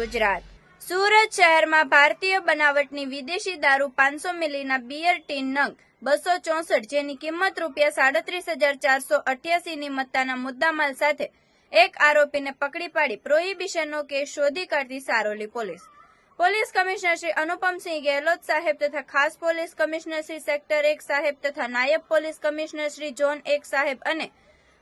ગુજરાત. સુરત શહેરમાં ભારતીય બનાવટની વિદેશી દારૂ પાંચસો મિલીના બિયર ટીન નંગ બસો ચોસઠ જેની કિંમત રૂપિયા સાડત્રીસ હજાર ચારસો અઠ્યાસીની મત્તાના મુદ્દામાલ સાથે એક આરોપીને પકડી પાડી પ્રોહિબિશનનો કેસ શોધી કાઢતી Saroli police. Police commissioner Shri Anupamsinh Gehlot સાહેબ તથા ખાસ પોલીસ કમિશનર શ્રી સેક્ટર એક સાહેબ તથા નાયબ પોલીસ કમિશનર શ્રી ઝોન એક સાહેબ અને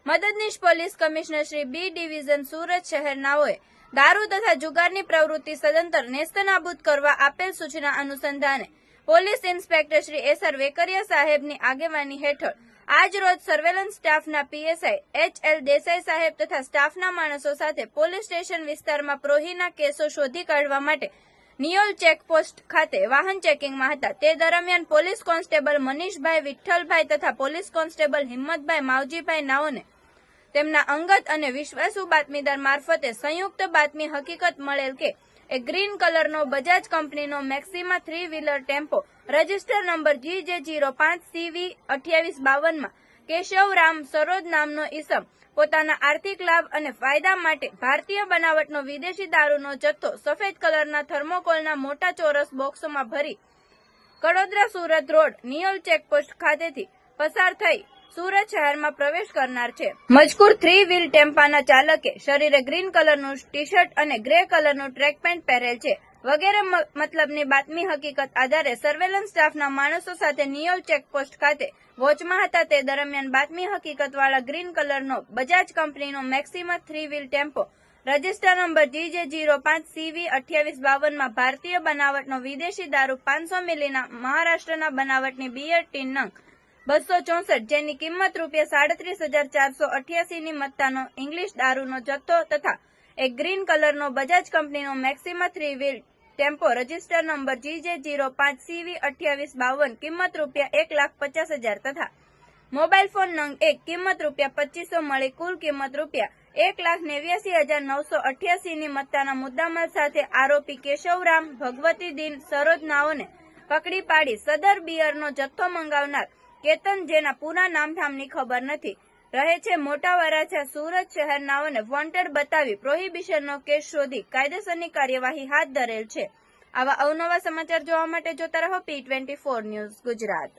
મદદનીશ police commissioner Shri B division Surat શહેરનાઓએ દારૂ તથા જુગારની પ્રવૃત્તિ સદંતર નેસ્તનાબૂદ કરવા આપેલ સૂચના અનુસંધાને police inspector Shri Acer Vekariya સાહેબની આગેવાની હેઠળ આજ રોજ સર્વેલન્સ સ્ટાફના પીએસઆઈ એચ એલ દેસાઈ સાહેબ તથા સ્ટાફના માણસો સાથે પોલીસ સ્ટેશન વિસ્તારમાં પ્રોહીના કેસો શોધી કાઢવા માટે નિયોલ ચેકપોસ્ટ ખાતે વાહન ચેકિંગમાં હતા. તે દરમિયાન પોલીસ કોન્સ્ટેબલ મનીષભાઈ વિઠ્ઠલભાઈ તથા પોલીસ કોન્સ્ટેબલ હિંમતભાઈ માવજીભાઈ નાઓને તેમના અંગત અને વિશ્વાસુ બાતમીદાર મારફતે સંયુક્ત બાતમી હકીકત મળેલ કે, એ ગ્રીન કલરનો બજાજ કંપનીનો Maxima three wheeler tempo register number G J zero પાંચ સીવી અઠ્યાવીસ બાવનમાં કેશવરામ સરોજ નામનો ઈસમ પોતાના આર્થિક લાભ અને ફાયદા માટે ભારતીય બનાવટનો વિદેશી દારૂનો જથ્થો સફેદ કલરના થર્મોકોલના મોટા ચોરસ બોક્સમાં ભરી કડોદરા સુરત રોડ, નિયલ ચેકપોસ્ટ ખાતેથી પસાર થઈ સુરત શહેરમાં પ્રવેશ કરનાર છે. મજકૂર થ્રી વ્હીલ ટેમ્પાના ચાલકે શરીરે ગ્રીન કલરનું ટી શર્ટ અને ગ્રે કલરનું ટ્રેક પેન્ટ પહેરેલ છે. વગેરે મતલબની બાતમી હકીકત આધારે સર્વેલન્સ સ્ટાફના માણસો સાથે નિયોલ ચેકપોસ્ટ ખાતે વોચમાં હતા તે દરમિયાન બાતમી હકીકતવાળા ગ્રીન કલરનો બજાજ કંપનીનો Maxima three wheel tempo, register number GJ zero પાંચ સીવી અઠ્યાવીસ બાવનમાં ભારતીય બનાવટનો વિદેશી દારૂ પાંચસો મિલીના મહારાષ્ટ્રના બનાવટની બિયર ટીન નંગ બસો ચોસઠ જેની કિંમત રૂપિયા સાડત્રીસ હજાર ચારસો અઠ્યાસીની મત્તાનો ઇંગ્લિશ દારૂનો જથ્થો તથા એક ગ્રીન કલરનો બજાજ કંપનીનો Maxima three wheel tempo register number G J zero પાંચ સીવી અઠ્યાવીસ બાવન કિંમત રૂપિયા એક લાખ પચાસ હજાર તથા મોબાઈલ ફોન નંગ એક કિંમત રૂપિયા પચીસો મળી કુલ કિંમત રૂપિયા એક લાખ નેવ્યાસી હજાર નવસો અઠ્યાસીની મત્તાના મુદ્દામાલ સાથે આરોપી કેશવરામ ભગવતી દીન સરોજ નાઓને પકડી પાડી સદર બિયરનો જથ્થો મંગાવનાર કેતન, જેના પૂરા નામઠામની ખબર નથી. રહે છે મોટા વરાછા સુરત શહેરનાઓને વોન્ટેડ બતાવી પ્રોહિબિશનનો કેસ શોધી કાયદેસરની કાર્યવાહી હાથ ધરેલ છે. આવા અવનવા સમાચાર જોવા માટે જોતા રહો P twenty four news Gujarat.